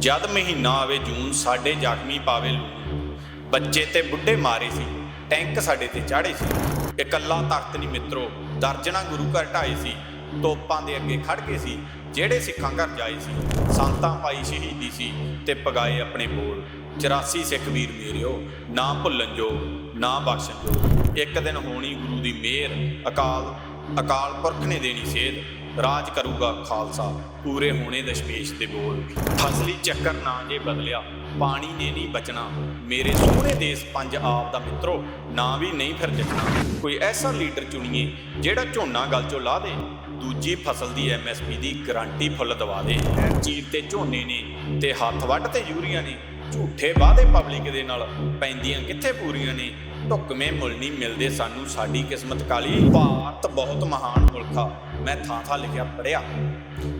ਜਦ ਮਹੀਨਾ ਆਵੇ ਜੂਨ, ਸਾਡੇ ਜ਼ਖਮੀ ਪਾਵੇ ਲੂਣ। ਬੱਚੇ ਤੇ ਬੁੱਢੇ ਮਾਰੇ ਸੀ, ਟੈਂਕ ਸਾਡੇ ਤੇ ਚਾੜੇ ਸੀ। ਇਕੱਲਾ ਤਖਤ ਨਹੀਂ ਮਿੱਤਰੋ ਦਰਜਣਾ ਗੁਰੂ ਘਰ ਢਾਏ ਸੀ। ਤੋਪਾਂ ਦੇ ਅੱਗੇ ਖੜ ਗਏ ਸੀ, ਜਿਹੜੇ ਸਿੱਖਾਂ ਘਰ ਜਾਏ ਸੀ। ਸੰਤਾਂ ਪਾਈ ਸ਼ਹੀਦੀ ਸੀ ਤੇ ਪਗਾਏ ਆਪਣੇ ਬੋਲ। 84 ਸਿੱਖ ਵੀਰ ਮੇਰਿਓ, ਨਾ ਭੁੱਲਣ ਜੋ ਨਾ ਬਖਸ਼ਣ ਜੋ ਇੱਕ ਦਿਨ ਹੋਣੀ ਗੁਰੂ ਦੀ ਮਿਹਰ, ਅਕਾਲ ਅਕਾਲ ਪੁਰਖ ਨੇ ਦੇਣੀ ਸੇਧ। ਰਾਜ ਕਰੂਗਾ ਖਾਲਸਾ। ਪੂਰੇ ਹੋਣੇ ਦਸ਼ਮੇਸ਼ ਦੇ ਬੋਲ। ਫਸਲੀ ਚੱਕਰ ਨਾ ਜੇ ਬਦਲਿਆ, ਪਾਣੀ ਨੇ ਨਹੀਂ ਬਚਣਾ। ਮੇਰੇ ਸੋਹਣੇ ਦੇਸ਼ ਪੰਜ ਆਪ ਦਾ ਮਿੱਤਰੋ, ਨਾ ਵੀ ਨਹੀਂ ਫਿਰ ਜਚਣਾ ਕੋਈ ਐਸਾ ਲੀਡਰ ਚੁਣੀਏ, ਜਿਹੜਾ ਝੋਨਾ ਗੱਲ ਚੋਂ ਲਾ ਦੇ। ਦੂਜੀ ਫਸਲ ਦੀ ਐਮਐਸਪੀ ਦੀ ਗਾਰੰਟੀ ਫੁੱਲ ਦਵਾ ਦੇ। ਚੀਰ ਤੇ ਝੋਨੇ ਨੇ ਤੇ ਹੱਥ ਵੱਢ ਤੇ ਯੂਰੀਆ ਨੇ। ਝੂਠੇ ਵਾਅਦੇ ਪਬਲਿਕ ਦੇ ਨਾਲ ਪੈਂਦੀਆਂ ਕਿੱਥੇ ਪੂਰੀਆਂ ਨੇ? ਢੁਕਵੇਂ ਮੁੱਲ ਨਹੀਂ ਮਿਲਦੇ ਸਾਨੂੰ, ਸਾਡੀ ਕਿਸਮਤ ਕਾਲੀ ਭਾਰਤ ਬਹੁਤ ਮਹਾਨ ਮੁਲਕ ਆ। ਮੈਂ ਥਾਂ ਥਾਂ ਲਿਖਿਆ ਪੜਿਆ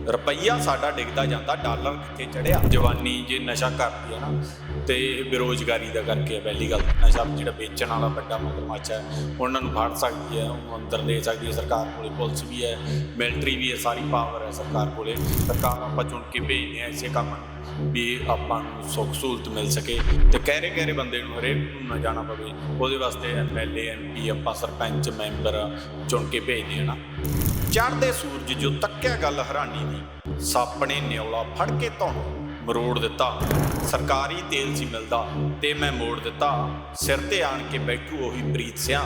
ਰੁਪਈਆ ਸਾਡਾ ਡਿੱਗਦਾ ਜਾਂਦਾ, ਡਾਲਰ ਕਿੱਥੇ ਚੜਿਆ ਜਵਾਨੀ ਜੇ ਨਸ਼ਾ ਕਰਦੀ ਆ ਨਾ ਤੇ ਬੇਰੋਜ਼ਗਾਰੀ ਦਾ ਕਰਕੇ ਹੈ ਪਹਿਲੀ ਗੱਲ ਨਸ਼ਾ ਜਿਹੜਾ ਵੇਚਣ ਵਾਲਾ ਵੱਡਾ ਮਗਰਮੱਛ ਹੈ, ਉਹਨਾਂ ਨੂੰ ਫੜ ਸਕਦੀ ਹੈ, ਉਹਨੂੰ ਅੰਦਰ ਦੇ ਸਕਦੀ ਹੈ, ਸਰਕਾਰ ਕੋਲੇ ਪੁਲਿਸ ਵੀ ਹੈ ਮਿਲਟਰੀ ਵੀ ਹੈ, ਸਾਰੀ ਪਾਵਰ ਹੈ ਸਰਕਾਰ ਕੋਲੇ। ਸਰਕਾਰ ਆਪਾਂ ਚੁਣ ਕੇ ਭੇਜਦੇ ਆ ਇਸੇ ਕੰਮ ਨੂੰ ਵੀ ਆਪਾਂ ਨੂੰ ਸੁੱਖ ਸਹੂਲਤ ਮਿਲ ਸਕੇ ਤੇ ਕਹਿਰੇ ਕਹਿਰੇ ਬੰਦੇ ਨੂੰ ਹਰੇਕ ਨਾ ਜਾਣਾ ਪਵੇ। ਉਹਦੇ ਵਾਸਤੇ ਐਮਐਲਏ ਐਮਪੀ ਆਪਾਂ ਸਰਪੰਚ, ਮੈਂਬਰ ਚੁਣ ਕੇ ਭੇਜਦੇ ਆ ਨਾ। ਚੜ੍ਹਦੇ ਸੂਰਜ ਜੋ ਤੱਕਿਆ ਗੱਲ ਹੈਰਾਨੀ ਦੀ, ਸੱਪ ਨਿਉਲਾ ਫੜ ਕੇ ਧੌਣ। ਮਰੋੜ ਦਿੱਤਾ। ਸਰਕਾਰੀ ਤੇਲ ਸੀ ਮਿਲਦਾ ਤੇ ਮੈਂ ਮੋੜ ਦਿੱਤਾ। ਸਿਰ ਤੇ ਆਣ ਕੇ ਬੈਠੂ ਉਹੀ ਪ੍ਰੀਤ ਸਿਆ।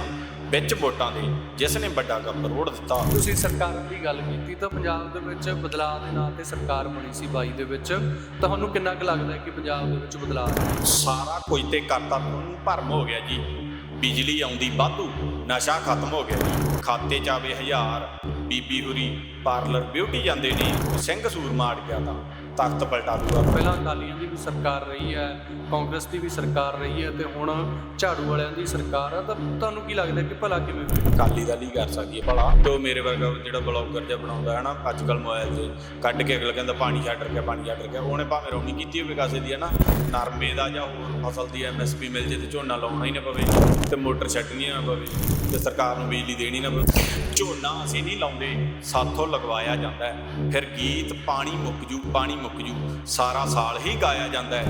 ਵਿੱਚ ਵੋਟਾਂ ਦੇ ਜਿਸ ਨੇ ਵੱਡਾ ਗੱਪ ਰੋੜ ਦਿੱਤਾ। ਤੁਸੀਂ ਸਰਕਾਰ ਦੀ ਗੱਲ ਕੀਤੀ ਤਾਂ ਪੰਜਾਬ ਦੇ ਵਿੱਚ ਬਦਲਾਅ ਦੇ ਨਾਂ ਤੇ ਸਰਕਾਰ ਬਣੀ ਸੀ 22 ਦੇ ਵਿੱਚ। ਤੁਹਾਨੂੰ ਕਿੰਨਾ ਕੁ ਲੱਗਦਾ ਹੈ ਕਿ ਪੰਜਾਬ ਦੇ ਵਿੱਚ ਬਦਲਾਅ? ਸਾਰਾ ਕੁਝ ਤੇ ਕਰਤਾ ਤੁਹਾਨੂੰ ਭਰਮ ਹੋ ਗਿਆ ਜੀ। ਬਿਜਲੀ ਆਉਂਦੀ ਵਾਧੂ ਨਸ਼ਾ ਖਤਮ ਹੋ ਗਿਆ ਜੀ। ਖਾਤੇ ਚ ਆਵੇ ਹਜ਼ਾਰ ਬੀਬੀ ਹੁਰੀ ਪਾਰਲਰ ਬਿਊਟੀ ਜਾਂਦੇ ਨੇ ਸਿੰਘ ਸੂਰ ਮਾਰ ਗਿਆ ਤਾਂ। ਤਖਤ ਪਲਟਾ ਦੂਗਾ। ਪਹਿਲਾਂ ਅਕਾਲੀਆਂ ਦੀ ਵੀ ਸਰਕਾਰ ਰਹੀ ਹੈ ਕਾਂਗਰਸ ਦੀ ਵੀ ਸਰਕਾਰ ਰਹੀ ਹੈ ਤੇ ਹੁਣ ਝਾੜੂ ਵਾਲਿਆਂ ਦੀ ਸਰਕਾਰ ਆ ਤਾਂ ਤੁਹਾਨੂੰ ਕੀ ਲੱਗਦਾ ਕਿ ਭਲਾ ਕਿਵੇਂ ਹੋਵੇ ਕਾਲੀ ਦਾ ਨਹੀਂ ਕਰ ਸਕਦੀ ਹੈ ਭਲਾ। ਜੋ ਮੇਰੇ ਵਰਗਾ ਜਿਹੜਾ ਬਲੌਗਰ ਜਿਹਾ ਬਣਾਉਂਦਾ ਹੈ ਨਾ ਅੱਜ ਕੱਲ ਮੋਬਾਈਲ ਤੇ ਕੱਢ ਕੇ ਅਗਲਾ ਕਹਿੰਦਾ ਪਾਣੀ ਛੱਡ ਰਿਹਾ ਪਾਣੀ ਛੱਡ ਰਿਹਾ ਉਹਨੇ ਭਾਵੇਂ ਰੌਣੀ ਕੀਤੀ ਹੋਵੇ ਕਾਸੇ ਦੀ ਹੈ ਨਾ ਨਰਮੇ ਦਾ ਜਾਂ ਹੋਰ ਫਸਲ ਦੀ ਐਮਐਸਪੀ ਮਿਲ ਜੇ ਤੇ ਝੋਨਾ ਲਾਉਣਾ ਹੀ ਨਾ ਪਵੇ ਤੇ ਮੋਟਰ ਛੱਡਣੀ ਨਾ ਪਵੇ ਤੇ ਸਰਕਾਰ ਨੂੰ ਬਿਜਲੀ ਦੇਣੀ ਨਾ ਪਵੇ। ਝੋਨਾ ਅਸੀਂ ਨਹੀਂ ਲਾਉਂਦੇ ਸਾਥੋਂ ਲਗਵਾਇਆ ਜਾਂਦਾ ਹੈ। ਫਿਰ ਗੀਤ ਪਾਣੀ ਮੁੱਕ ਜੂ ਪਾਣੀ ਮੁੱਕ ਜੂ। ਸਾਰਾ ਸਾਲ ਹੀ ਗਾਇਆ ਜਾਂਦਾ ਹੈ।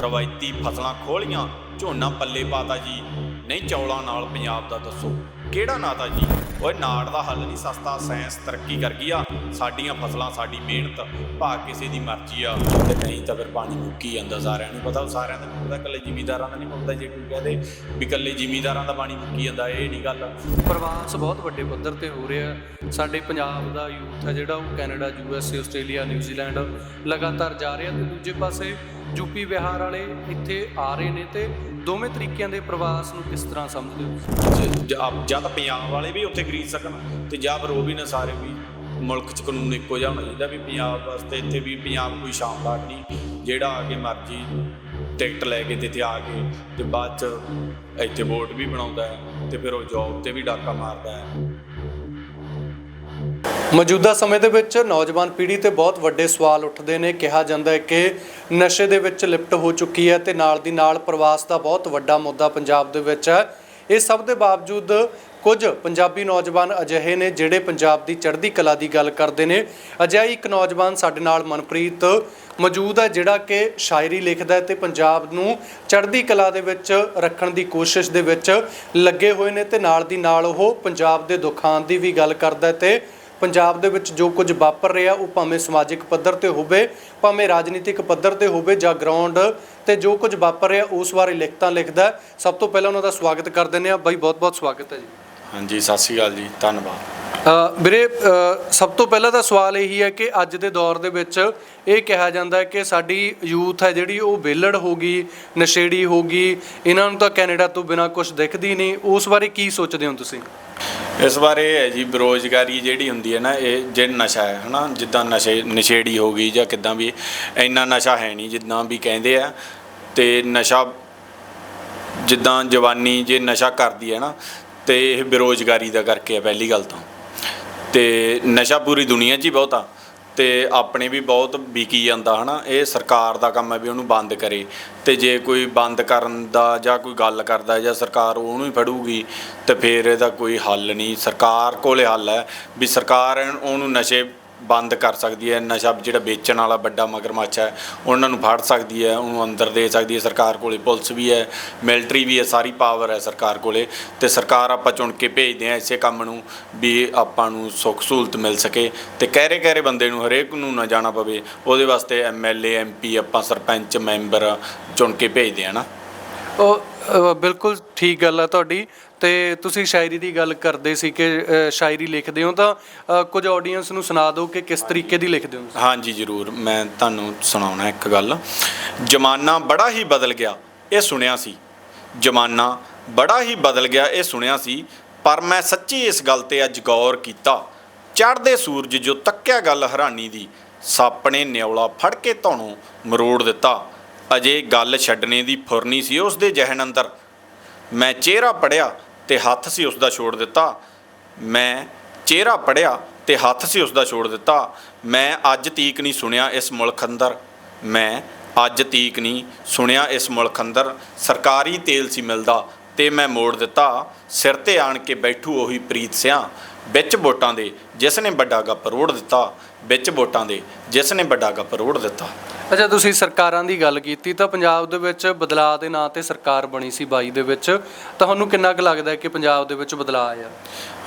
ਰਵਾਇਤੀ ਫਸਲਾਂ ਖੋਲੀਆਂ, ਝੋਨਾ ਪੱਲੇ ਪਾਤਾ ਜੀ। ਨਹੀਂ ਚੌਲਾਂ ਨਾਲ ਪੰਜਾਬ ਦਾ ਦੱਸੋ, ਕਿਹੜਾ ਨਾਤਾ ਜੀ? ਓਏ ਨਾੜ ਦਾ ਹੱਲ ਨਹੀਂ ਸਸਤਾ, ਸਾਇੰਸ ਤਰੱਕੀ ਕਰ ਗਈ ਆ। ਸਾਡੀਆਂ ਫਸਲਾਂ ਸਾਡੀ ਮਿਹਨਤ ਭਾ ਕਿਸੇ ਦੀ ਮਰਜ਼ੀ ਆ। ਤੇ ਨਹੀਂ ਤਾਂ ਫਿਰ ਪਾਣੀ ਮੁੱਕੀ ਜਾਂਦਾ ਸਾਰਿਆਂ ਨੂੰ ਪਤਾ ਸਾਰਿਆਂ ਦਾ ਮੁੱਕਦਾ ਇਕੱਲੇ ਜ਼ਿਮੀਦਾਰਾਂ ਦਾ ਨਹੀਂ ਮੁੱਕਦਾ ਜੇ ਕੋਈ ਕਹਦੇ ਵੀ ਇਕੱਲੇ ਜ਼ਿਮੀਦਾਰਾਂ ਦਾ ਪਾਣੀ ਮੁੱਕੀ ਜਾਂਦਾ ਇਹ ਨਹੀਂ ਗੱਲ। ਪ੍ਰਵਾਸ ਬਹੁਤ ਵੱਡੇ ਪੱਧਰ ਤੇ ਹੋ ਰਿਹਾ। ਸਾਡੇ ਪੰਜਾਬ ਦਾ ਯੂਥ ਹੈ ਜਿਹੜਾ ਉਹ ਕੈਨੇਡਾ ਯੂਐਸਏ ਆਸਟ੍ਰੇਲੀਆ ਨਿਊਜ਼ੀਲੈਂਡ ਲਗਾਤਾਰ ਜਾ ਰਿਹਾ ਤੇ ਦੂਜੇ ਪਾਸੇ ਯੂਪੀ ਬਿਹਾਰ ਵਾਲੇ ਇੱਥੇ ਆ ਰਹੇ ਨੇ ਤੇ ਦੋਵੇਂ ਤਰੀਕਿਆਂ ਦੇ ਪ੍ਰਵਾਸ ਨੂੰ ਕਿਸ ਤਰ੍ਹਾਂ ਸਮਝਦੇ ਹੋ? ਜਾਂ ਤਾਂ ਪੰਜਾਬ ਵਾਲੇ ਵੀ ਉੱਥੇ ਖਰੀਦ ਸਕਣ ਤੇ ਜਾਂ ਫਿਰ ਉਹ ਵੀ ਨਾ ਸਾਰੇ ਵੀ। ਮੁਲਕ 'ਚ ਕਾਨੂੰਨ ਇੱਕੋ ਜਿਹਾ ਹੋਣਾ ਚਾਹੀਦਾ ਵੀ ਪੰਜਾਬ ਵਾਸਤੇ ਇੱਥੇ ਵੀ ਪੰਜਾਬ ਕੋਈ ਸ਼ਾਨਦਾਰ ਨਹੀਂ। ਜਿਹੜਾ ਆ ਕੇ ਮਰਜ਼ੀ ਟਿਕਟ ਲੈ ਕੇ ਤੇ ਆ ਕੇ ਤੇ ਬਾਅਦ 'ਚ ਇੱਥੇ ਵੋਟ ਵੀ ਬਣਾਉਂਦਾ ਹੈ ਤੇ ਫਿਰ ਉਹ ਜੌਬ ਤੇ ਵੀ ਡਾਕਾ ਮਾਰਦਾ ਹੈ। ਮੌਜੂਦਾ ਸਮੇਂ ਦੇ ਵਿੱਚ ਨੌਜਵਾਨ ਪੀੜ੍ਹੀ ਤੇ ਬਹੁਤ ਵੱਡੇ ਸਵਾਲ ਉੱਠਦੇ ਨੇ। ਕਿਹਾ ਜਾਂਦਾ ਹੈ ਕਿ ਨਸ਼ੇ ਦੇ ਵਿੱਚ ਲਿਪਟ ਹੋ ਚੁੱਕੀ ਹੈ ਤੇ ਨਾਲ ਦੀ ਨਾਲ ਪ੍ਰਵਾਸ ਦਾ ਬਹੁਤ ਵੱਡਾ ਮੁੱਦਾ ਪੰਜਾਬ ਦੇ ਵਿੱਚ ਹੈ। ਇਹ ਸਭ ਦੇ ਬਾਵਜੂਦ ਕੁਝ ਪੰਜਾਬੀ ਨੌਜਵਾਨ ਅਜਿਹੇ ਨੇ ਜਿਹੜੇ ਪੰਜਾਬ ਦੀ ਚੜ੍ਹਦੀ ਕਲਾ ਦੀ ਗੱਲ ਕਰਦੇ ਨੇ। ਅਜਿਹਾ ਇੱਕ ਨੌਜਵਾਨ ਸਾਡੇ ਨਾਲ ਮਨਪ੍ਰੀਤ ਮੌਜੂਦ ਹੈ, ਜਿਹੜਾ ਕਿ ਸ਼ਾਇਰੀ ਲਿਖਦਾ ਹੈ ਤੇ ਪੰਜਾਬ ਨੂੰ ਚੜ੍ਹਦੀ ਕਲਾ ਦੇ ਵਿੱਚ ਰੱਖਣ ਦੀ ਕੋਸ਼ਿਸ਼ ਦੇ ਵਿੱਚ ਲੱਗੇ ਹੋਏ ਨੇ ਤੇ ਨਾਲ ਦੀ ਨਾਲ ਉਹ ਪੰਜਾਬ ਦੇ ਦੁੱਖਾਂ ਦੀ ਵੀ ਗੱਲ ਕਰਦਾ ਹੈ ਤੇ ਪੰਜਾਬ ਦੇ ਵਿੱਚ ਜੋ ਕੁਝ ਵਾਪਰ ਰਿਹਾ, ਉਹ ਭਾਵੇਂ ਸਮਾਜਿਕ ਪੱਧਰ ਤੇ ਹੋਵੇ, ਭਾਵੇਂ ਰਾਜਨੀਤਿਕ ਪੱਧਰ ਤੇ ਹੋਵੇ ਜਾਂ ਗਰਾਊਂਡ ਤੇ ਜੋ ਕੁਝ ਵਾਪਰ ਰਿਹਾ, ਉਸ ਬਾਰੇ ਲਿਖਤਾਂ ਲਿਖਦਾ ਸਭ ਤੋਂ ਪਹਿਲਾਂ ਉਹਨਾਂ ਦਾ ਸਵਾਗਤ ਕਰ ਦਿੰਦੇ ਆ ਬਾਈ ਬਹੁਤ ਬਹੁਤ ਸਵਾਗਤ ਹੈ ਜੀ। ਹਾਂਜੀ ਸਤਿ ਸ਼੍ਰੀ ਅਕਾਲ ਜੀ ਧੰਨਵਾਦ। ਅ, ਵੀਰੇ ਅ, ਸਭ ਤੋਂ ਪਹਿਲਾਂ ਤਾਂ ਸਵਾਲ ਇਹੀ ਹੈ ਕਿ ਅੱਜ ਦੇ ਦੌਰ ਦੇ ਵਿੱਚ ਇਹ ਕਿਹਾ ਜਾਂਦਾ ਹੈ ਕਿ ਸਾਡੀ ਯੂਥ ਹੈ ਜਿਹੜੀ ਉਹ ਵਿਹਲੜ ਹੋ ਗਈ ਨਸ਼ੇੜੀ ਹੋ ਗਈ ਇਹਨਾਂ ਨੂੰ ਤਾਂ ਕੈਨੇਡਾ ਤੋਂ ਬਿਨਾ ਕੁਝ ਦਿਖਦੀ ਨਹੀਂ। ਉਸ ਬਾਰੇ ਕੀ ਸੋਚਦੇ ਹੋ ਤੁਸੀਂ? ਇਸ ਬਾਰੇ ਇਹ ਹੈ ਜੀ ਬੇਰੋਜ਼ਗਾਰੀ ਜਿਹੜੀ ਹੁੰਦੀ ਹੈ ਨਾ ਇਹ ਜੇ ਨਸ਼ਾ ਹੈ ਹਨਾ ਜਿੱਦਾਂ ਨਸ਼ੇ ਨਸ਼ੇੜੀ ਹੋ ਗਈ ਜਾਂ ਕਿੱਦਾਂ ਵੀ ਇੰਨਾ ਨਸ਼ਾ ਹੈ ਨਹੀਂ ਜਿੱਦਾਂ ਵੀ ਕਹਿੰਦੇ ਆ ਤੇ ਨਸ਼ਾ ਜਿੱਦਾਂ ਜਵਾਨੀ ਜੇ ਨਸ਼ਾ ਕਰਦੀ ਹੈ ਨਾ ਤੇ ਇਹ ਬੇਰੋਜ਼ਗਾਰੀ ਦਾ ਕਰਕੇ ਆ ਪਹਿਲੀ ਗੱਲ ਤਾਂ। ਤੇ ਨਸ਼ਾ ਪੂਰੀ ਦੁਨੀਆ 'ਚ ਹੀ ਬਹੁਤ ਆ। ਤੇ ਆਪਣੇ ਵੀ ਬਹੁਤ ਵਿਕੀ ਜਾਂਦਾ ਹਨਾ, ਇਹ ਸਰਕਾਰ ਦਾ ਕੰਮ ਹੈ ਵੀ ਉਹਨੂੰ ਬੰਦ ਕਰੇ। ਤੇ ਜੇ ਕੋਈ ਬੰਦ ਕਰਨ ਦਾ ਜਾਂ ਕੋਈ ਗੱਲ ਕਰਦਾ ਜਾਂ ਸਰਕਾਰ ਉਹਨੂੰ ਹੀ ਫੜੂਗੀ, ਤੇ ਫਿਰ ਇਹਦਾ ਕੋਈ ਹੱਲ ਨਹੀਂ। ਸਰਕਾਰ ਕੋਲੇ ਹੱਲ ਹੈ ਵੀ ਸਰਕਾਰ ਉਹਨੂੰ ਨਸ਼ੇ ਬੰਦ ਕਰ ਸਕਦੀ ਹੈ, ਨਸ਼ਾ ਜਿਹੜਾ ਵੇਚਣ ਵਾਲਾ ਵੱਡਾ ਮਗਰਮੱਛ ਹੈ, ਉਹਨਾਂ ਨੂੰ ਫੜ ਸਕਦੀ ਹੈ, ਉਹਨੂੰ ਅੰਦਰ ਦੇ ਸਕਦੀ ਹੈ, ਸਰਕਾਰ ਕੋਲੇ ਪੁਲਿਸ ਵੀ ਹੈ ਮਿਲਟਰੀ ਵੀ ਹੈ, ਸਾਰੀ ਪਾਵਰ ਹੈ ਸਰਕਾਰ ਕੋਲੇ ਤੇ ਸਰਕਾਰ ਆਪਾਂ ਚੁਣ ਕੇ ਭੇਜਦੇ ਆ ਇਸੇ ਕੰਮ ਨੂੰ ਵੀ ਆਪਾਂ ਨੂੰ ਸੁੱਖ ਸਹੂਲਤ ਮਿਲ ਸਕੇ ਤੇ ਕਹਿਰੇ ਕਹਿਰੇ ਬੰਦੇ ਨੂੰ ਹਰੇਕ ਨੂੰ ਨਾ ਜਾਣਾ ਪਵੇ, ਉਹਦੇ ਵਾਸਤੇ ਐਮਐਲਏ ਐਮਪੀ ਆਪਾਂ ਸਰਪੰਚ, ਮੈਂਬਰ ਚੁਣ ਕੇ ਭੇਜਦੇ ਆ ਨਾ। ਉਹ ਬਿਲਕੁਲ ਠੀਕ ਗੱਲ ਆ ਤੁਹਾਡੀ। ਤੇ ਤੁਸੀਂ ਸ਼ਾਇਰੀ ਦੀ ਗੱਲ ਕਰਦੇ ਸੀ ਕਿ ਅ, ਸ਼ਾਇਰੀ ਲਿਖਦੇ ਹੋ ਤਾਂ ਅ, ਕੁਝ ਆਡੀਅנס ਨੂੰ ਸੁਣਾ ਦਿਓ ਕਿ ਕਿਸ ਤਰੀਕੇ ਦੀ ਲਿਖਦੇ ਹੋ ਤੁਸੀਂ। ਹਾਂਜੀ ਜ਼ਰੂਰ। ਮੈਂ ਤੁਹਾਨੂੰ ਸੁਣਾਉਣਾ ਇੱਕ ਗੱਲ। ਜਮਾਨਾ ਬੜਾ ਹੀ ਬਦਲ ਗਿਆ ਇਹ ਸੁਣਿਆ ਸੀ। ਜਮਾਨਾ ਬੜਾ ਹੀ ਬਦਲ ਗਿਆ ਇਹ ਸੁਣਿਆ ਸੀ। ਪਰ ਮੈਂ ਸੱਚੀ ਇਸ ਗੱਲ ਤੇ ਅੱਜ ਗੌਰ ਕੀਤਾ। ਚੜ੍ਹਦੇ ਸੂਰਜ ਜੋ ਤੱਕਿਆ ਗੱਲ ਹੈਰਾਨੀ ਦੀ ਸੱਪ ਨੇ ਨਿਉਲਾ ਫੜ ਕੇ ਧੌਣੋਂ ਮਰੋੜ ਦਿੱਤਾ। ਅਜੇ ਗੱਲ ਛੱਡਣੇ ਦੀ ਫੁਰਨੀ ਸੀ ਉਸ ਦੇ ਜਹਨ ਅੰਦਰ। ਮੈਂ ਚਿਹਰਾ ਪੜਿਆ ਤੇ ਹੱਥ ਸੀ ਉਸ ਦਾ ਛੋੜ ਦਿੱਤਾ। ਮੈਂ ਚਿਹਰਾ ਪੜਿਆ ਤੇ ਹੱਥ ਸੀ ਉਸ ਦਾ ਛੋੜ ਦਿੱਤਾ। ਮੈਂ ਅੱਜ ਤੀਕ ਨਹੀਂ ਸੁਣਿਆ ਇਸ ਮੁਲਕ ਅੰਦਰ। ਮੈਂ ਅੱਜ ਤੀਕ ਨਹੀਂ ਸੁਣਿਆ ਇਸ ਮੁਲਕ ਅੰਦਰ। ਸਰਕਾਰੀ ਤੇਲ ਸੀ ਮਿਲਦਾ ਤੇ ਮੈਂ ਮੋੜ ਦਿੱਤਾ। ਸਿਰ ਤੇ ਆਣ ਕੇ ਬੈਠੂ ਉਹੀ ਪ੍ਰੀਤ ਸਿਆਂ। ਵਿੱਚ ਵੋਟਾਂ ਦੇ ਜਿਸ ਨੇ ਵੱਡਾ ਗੱਪ ਰੋੜ ਦਿੱਤਾ। ਵਿੱਚ ਵੋਟਾਂ ਦੇ ਜਿਸ ਨੇ ਵੱਡਾ ਗੱਪ ਰੋੜ ਦਿੱਤਾ। ਅੱਛਾ, ਤੁਸੀਂ ਸਰਕਾਰਾਂ ਦੀ ਗੱਲ ਕੀਤੀ ਤਾਂ ਪੰਜਾਬ ਦੇ ਵਿੱਚ ਬਦਲਾਅ ਦੇ ਨਾਂ ਤੇ ਸਰਕਾਰ ਬਣੀ ਸੀ 22 ਦੇ ਵਿੱਚ। ਤੁਹਾਨੂੰ ਕਿੰਨਾ ਕੁ ਲੱਗਦਾ ਹੈ ਕਿ ਪੰਜਾਬ ਦੇ ਵਿੱਚ ਬਦਲਾਅ ਆਇਆ?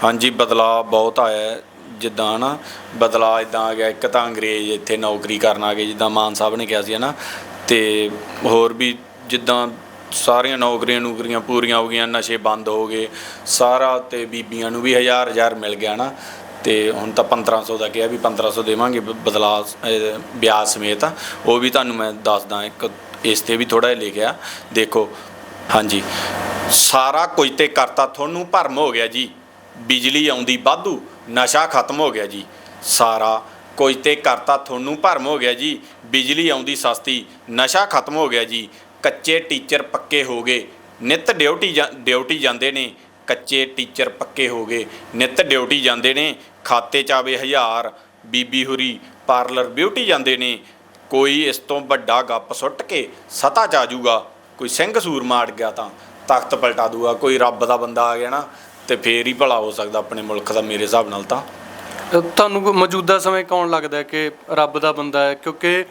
ਹਾਂਜੀ, ਬਦਲਾਅ ਬਹੁਤ ਆਇਆ ਹੈ। ਜਿੱਦਾਂ ਨਾ, ਬਦਲਾਅ ਇਦਾਂ ਆ ਗਿਆ, ਇੱਕ ਤਾਂ ਅੰਗਰੇਜ਼ ਇੱਥੇ ਨੌਕਰੀ ਕਰਨ ਆ ਗਏ, ਜਿੱਦਾਂ ਮਾਨ ਸਾਹਿਬ ਨੇ ਕਿਹਾ ਸੀ ਨਾ ਤੇ ਹੋਰ ਵੀ ਜਿੱਦਾਂ ਸਾਰੀਆਂ ਨੌਕਰੀਆਂ ਨੂਕਰੀਆਂ ਪੂਰੀਆਂ ਹੋ ਗਈਆਂ, ਨਸ਼ੇ ਬੰਦ ਹੋ ਗਏ, ਸਾਰਾ ਤੇ ਬੀਬੀਆਂ ਨੂੰ ਵੀ ਹਜ਼ਾਰ ਹਜ਼ਾਰ ਮਿਲ ਗਿਆ ਨਾ ਤੇ ਹੁਣ ਤਾਂ 1500 ਦਾ ਕਿਹਾ ਵੀ 1500 ਦੇਵਾਂਗੇ ਬ- ਬਦਲਾਅ ਅਹ, ਵਿਆਜ ਸਮੇਤ। ਉਹ ਵੀ ਤੁਹਾਨੂੰ ਮੈਂ ਦੱਸਦਾ ਇੱਕ ਇਸ ਤੇ ਵੀ ਥੋੜਾ ਜਿਹਾ ਲਿਖਿਆ। ਦੇਖੋ ਹਾਂਜੀ। ਸਾਰਾ ਕੁਝ ਤੇ ਕਰਤਾ ਤੁਹਾਨੂੰ ਭਰਮ ਹੋ ਗਿਆ ਜੀ। ਬਿਜਲੀ ਆਉਂਦੀ ਵਾਧੂ ਨਸ਼ਾ ਖਤਮ ਹੋ ਗਿਆ ਜੀ। ਸਾਰਾ ਕੁਝ ਤੇ ਕਰਤਾ ਤੁਹਾਨੂੰ ਭਰਮ ਹੋ ਗਿਆ ਜੀ। ਬਿਜਲੀ ਆਉਂਦੀ ਸਸਤੀ ਨਸ਼ਾ ਖਤਮ ਹੋ ਗਿਆ ਜੀ। ਕੱਚੇ ਟੀਚਰ ਪੱਕੇ ਹੋ ਗਏ। ਨਿਤ ਡਿਊਟੀ ਜਾਂ- ਡਿਊਟੀ ਜਾਂਦੇ ਨੇ। ਕੱਚੇ ਟੀਚਰ ਪੱਕੇ ਹੋ ਗਏ। ਨਿਤ ਡਿਊਟੀ ਜਾਂਦੇ ਨੇ। ਖਾਤੇ ਚ ਆਵੇ ਹਜ਼ਾਰ, ਬੀਬੀ ਹੁਰੀ, ਪਾਰਲਰ ਬਿਊਟੀ ਜਾਂਦੇ ਨੇ, ਕੋਈ ਇਸ ਤੋਂ ਵੱਡਾ ਗੱਪ ਸੁੱਟ ਕੇ ਸਤਾ ਚ ਆ ਜਾਊਗਾ, ਕੋਈ ਸਿੰਘ ਸੂਰ ਮਾਰ ਗਿਆ ਤਾਂ ਤਖਤ ਪਲਟਾ ਦੂਗਾ, ਕੋਈ ਰੱਬ ਦਾ ਬੰਦਾ ਆ ਗਿਆ ਨਾ, ਤੇ ਫੇਰ ਹੀ ਭਲਾ ਹੋ ਸਕਦਾ ਆਪਣੇ ਮੁਲਕ ਦਾ ਮੇਰੇ ਹਿਸਾਬ ਨਾਲ ਤਾਂ। ਤੁਹਾਨੂੰ ਮੌਜੂਦਾ ਸਮੇਂ ਕੌਣ ਲੱਗਦਾ ਕਿ ਰੱਬ ਦਾ ਬੰਦਾ ਹੈ? ਕਿਉਂਕਿ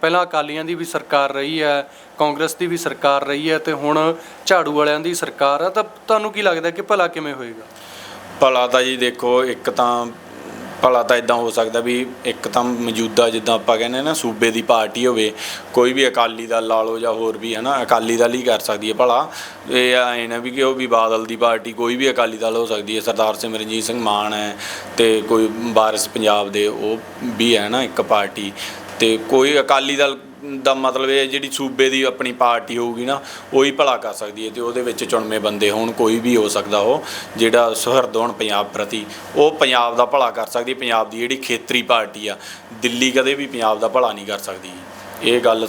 ਪਹਿਲਾਂ ਅਕਾਲੀਆਂ ਦੀ ਵੀ ਸਰਕਾਰ ਰਹੀ ਹੈ, ਕਾਂਗਰਸ ਦੀ ਵੀ ਸਰਕਾਰ ਰਹੀ ਹੈ, ਤੇ ਹੁਣ ਝਾੜੂ ਵਾਲਿਆਂ ਦੀ ਸਰਕਾਰ ਹੈ, ਤਾਂ ਤੁਹਾਨੂੰ ਕੀ ਲੱਗਦਾ ਕਿ ਭਲਾ ਕਿਵੇਂ ਹੋਏਗਾ? ਭਲਾ ਤਾਂ ਜੀ ਦੇਖੋ, ਇੱਕ ਤਾਂ ਭਲਾ ਤਾਂ ਇਦਾਂ ਹੋ ਸਕਦਾ ਵੀ ਇੱਕ ਤਾਂ ਮੌਜੂਦਾ ਜਿੱਦਾਂ ਆਪਾਂ ਕਹਿੰਦੇ ਨਾ, ਸੂਬੇ ਦੀ ਪਾਰਟੀ ਹੋਵੇ, ਕੋਈ ਵੀ ਅਕਾਲੀ ਦਲ ਲਾ ਲਓ ਜਾਂ ਹੋਰ ਵੀ ਹੈ ਨਾ, ਅਕਾਲੀ ਦਲ ਹੀ ਕਰ ਸਕਦੀ ਹੈ ਭਲਾ। ਇਹ ਐ ਨਾ ਵੀ ਕਿ ਉਹ ਵੀ ਬਾਦਲ ਦੀ ਪਾਰਟੀ, ਕੋਈ ਵੀ ਅਕਾਲੀ ਦਲ ਹੋ ਸਕਦੀ ਹੈ, ਸਰਦਾਰ ਸਿਮਰਨਜੀਤ ਸਿੰਘ ਮਾਨ ਹੈ ਤੇ ਕੋਈ ਵਾਰਿਸ ਪੰਜਾਬ ਦੇ ਉਹ ਵੀ ਹੈ ਨਾ ਇੱਕ ਪਾਰਟੀ। ਤੇ ਕੋਈ ਅਕਾਲੀ ਦਲ ਦਾ ਮਤਲਬ ਇਹ ਹੈ ਜਿਹੜੀ ਸੂਬੇ ਦੀ ਆਪਣੀ ਪਾਰਟੀ ਹੋਊਗੀ ਨਾ ਉਹੀ ਭਲਾ ਕਰ ਸਕਦੀ ਹੈ ਤੇ ਉਹਦੇ ਵਿੱਚ ਚੁਣਵੇਂ ਬੰਦੇ ਹੋਣ ਕੋਈ ਵੀ ਹੋ ਸਕਦਾ ਉਹ ਜਿਹੜਾ ਸੁਹਿਰਦ ਹੋਣ ਪੰਜਾਬ ਪ੍ਰਤੀ ਉਹ ਪੰਜਾਬ ਦਾ ਭਲਾ ਕਰ ਸਕਦੀ ਪੰਜਾਬ ਦੀ ਜਿਹੜੀ ਖੇਤਰੀ ਪਾਰਟੀ ਆ ਦਿੱਲੀ ਕਦੇ ਵੀ ਪੰਜਾਬ ਦਾ ਭਲਾ ਨਹੀਂ ਕਰ ਸਕਦੀ। ਇਹ ਗੱਲ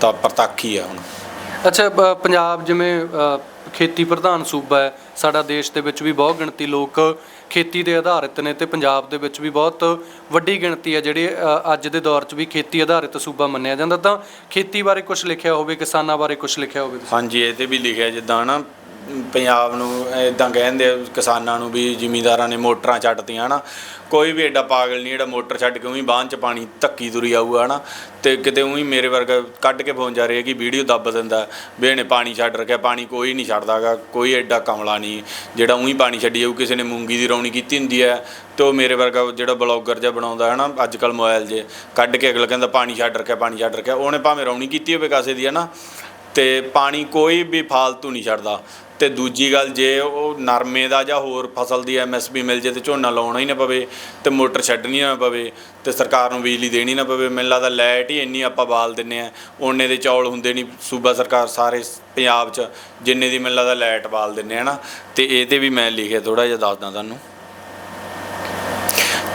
ਤਾਂ ਪ੍ਰਤੱਖ ਹੀ ਆ ਹੁਣ। ਅੱਛਾ ਬ- ਪੰਜਾਬ ਜਿਵੇਂ ਅ, ਖੇਤੀ ਪ੍ਰਧਾਨ ਸੂਬਾ ਹੈ ਸਾਡਾ ਦੇਸ਼ ਦੇ ਵਿੱਚ ਵੀ ਬਹੁਤ ਗਿਣਤੀ ਲੋਕ ਖੇਤੀ ਦੇ ਆਧਾਰਿਤ ਨੇ ਤੇ ਪੰਜਾਬ ਦੇ ਵਿੱਚ ਵੀ ਬਹੁਤ ਵੱਡੀ ਗਿਣਤੀ ਹੈ ਜਿਹੜੀ ਅ, ਅੱਜ ਦੇ ਦੌਰ 'ਚ ਵੀ ਖੇਤੀ ਆਧਾਰਿਤ ਸੂਬਾ ਮੰਨਿਆ ਜਾਂਦਾ ਤਾਂ ਖੇਤੀ ਬਾਰੇ ਕੁਝ ਲਿਖਿਆ ਹੋਵੇ ਕਿਸਾਨਾਂ ਬਾਰੇ ਕੁਝ ਲਿਖਿਆ ਹੋਵੇ ਤੁਸੀਂ? ਹਾਂਜੀ ਇਹ ਤੇ ਵੀ ਲਿਖਿਆ ਜਿੱਦਾਂ ਨਾ ਪੰਜਾਬ ਨੂੰ ਇਦਾਂ ਕਹਿੰਦੇ ਆ, ਕਿਸਾਨਾਂ ਨੂੰ ਵੀ ਜ਼ਿਮੀਂਦਾਰਾਂ ਨੇ ਮੋਟਰਾਂ ਛੱਡਤੀਆਂ ਨਾ ਕੋਈ ਵੀ ਐਡਾ ਪਾਗਲ ਨਹੀਂ, ਜਿਹੜਾ ਮੋਟਰ ਛੱਡ ਕੇ ਉਹੀ ਬਾਂਹ 'ਚ ਪਾਣੀ ਧੱਕੀ ਤੁਰੀ ਆਊਗਾ ਨਾ ਤੇ ਕਿਤੇ ਉਹੀ ਮੇਰੇ ਵਰਗਾ ਕੱਢ ਕੇ ਫੋਨ ਜਾ ਰਿਹਾ ਕਿ ਵੀਡੀਓ ਦੱਬ ਦਿੰਦਾ, ਵੀ ਇਹਨੇ ਪਾਣੀ ਛੱਡ ਰੱਖਿਆ, ਪਾਣੀ ਕੋਈ ਨਹੀਂ ਛੱਡਦਾਗਾ, ਕੋਈ ਐਡਾ ਕਮਲਾ ਨਹੀਂ। ਜਿਹੜਾ ਉਹੀ ਪਾਣੀ ਛੱਡੀ ਜਾਊ, ਕਿਸੇ ਨੇ ਮੂੰਗੀ ਦੀ ਰੌਣੀ ਕੀਤੀ ਹੁੰਦੀ ਹੈ, ਤੇ ਉਹ ਮੇਰੇ ਵਰਗਾ ਜਿਹੜਾ ਬਲੌਗਰ ਜਿਹਾ ਬਣਾਉਂਦਾ ਹੈ ਨਾ ਅੱਜ ਕੱਲ ਮੋਬਾਈਲ 'ਜੇ, ਕੱਢ ਕੇ ਅਗਲਾ ਕਹਿੰਦਾ, ਪਾਣੀ ਛੱਡ ਰੱਖਿਆ, ਪਾਣੀ ਛੱਡ ਰੱਖਿਆ, ਉਹਨੇ ਭਾਵੇਂ ਰੌਣੀ ਕੀਤੀ ਹੋਵੇ ਕਾਸੇ ਦੀ ਹੈ ਨਾ ਤੇ ਪਾਣੀ ਕੋਈ ਵੀ ਫਾਲਤੂ ਨਹੀਂ ਛੱਡਦਾ। ਤੇ ਦੂਜੀ ਗੱਲ ਜੇ ਉਹ ਨਰਮੇ ਦਾ ਜਾਂ ਹੋਰ ਫਸਲ ਦੀ ਐਮਐਸਪੀ ਮਿਲ ਜੇ ਤੇ ਝੋਨਾ ਲਾਉਣਾ ਹੀ ਨਾ ਪਵੇ ਤੇ ਮੋਟਰ ਛੱਡਣੀ ਨਾ ਪਵੇ ਤੇ ਸਰਕਾਰ ਨੂੰ ਬਿਜਲੀ ਦੇਣੀ ਨਾ ਪਵੇ, ਮੈਨੂੰ ਲੱਗਦਾ ਲਾਈਟ ਹੀ ਇੰਨੀ ਆਪਾਂ ਬਾਲ ਦਿੰਨੇ ਆ ਓਨੇ ਦੇ ਚੌਲ ਹੁੰਦੇ ਨਹੀਂ ਸੂਬਾ ਸਰਕਾਰ ਸਾਰੇ ਪੰਜਾਬ 'ਚ, ਜਿੰਨੇ ਦੀ ਮੈਨੂੰ ਲੱਗਦਾ ਲਾਈਟ ਬਾਲ ਦਿੰਨੇ ਆ ਨਾ ਤੇ ਇਹ ਤੇ ਵੀ ਮੈਂ ਲਿਖਿਆ ਥੋੜਾ ਜਿਹਾ ਦੱਸਦਾ ਤੁਹਾਨੂੰ।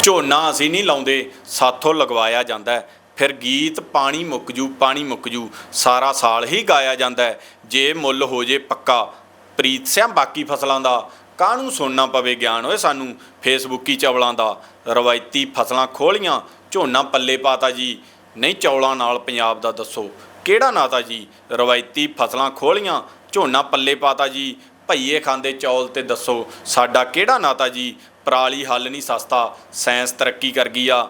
ਝੋਨਾ ਅਸੀਂ ਨਹੀਂ ਲਾਉਂਦੇ, ਸਾਥੋਂ ਲਗਵਾਇਆ ਜਾਂਦਾ ਫਿਰ ਗੀਤ ਪਾਣੀ ਮੁੱਕ ਜੂ, ਪਾਣੀ ਮੁੱਕ ਜੂ, ਸਾਰਾ ਸਾਲ ਹੀ ਗਾਇਆ ਜਾਂਦਾ ਜੇ ਮੁੱਲ ਹੋ ਜੇ ਪੱਕਾ ਪ੍ਰੀਤ ਸਿਆ, ਬਾਕੀ ਫਸਲਾਂ ਦਾ ਕਾਹਨੂੰ ਸੁਣਨਾ ਪਵੇ ਗਿਆਨ? ਓਏ ਸਾਨੂੰ ਫੇਸਬੁੱਕੀ ਚਵਲਾਂ ਦਾ ਰਵਾਇਤੀ ਫਸਲਾਂ ਖੋਲੀਆਂ, ਝੋਨਾ ਪੱਲੇ ਪਾਤਾ ਜੀ। ਨਹੀਂ, ਚੌਲਾਂ ਨਾਲ ਪੰਜਾਬ ਦਾ ਦੱਸੋ, ਕਿਹੜਾ ਨਾਤਾ ਜੀ? ਰਵਾਇਤੀ ਫਸਲਾਂ ਖੋਲੀਆਂ, ਝੋਨਾ ਪੱਲੇ ਪਾਤਾ ਜੀ। ਭਈਏ ਖਾਂਦੇ ਚੌਲ ਤੇ ਦੱਸੋ, ਸਾਡਾ ਕਿਹੜਾ ਨਾਤਾ ਜੀ? ਪਰਾਲੀ ਹੱਲ ਨਹੀਂ ਸਸਤਾ, ਸਾਇੰਸ ਤਰੱਕੀ ਕਰ ਗਈ ਆ।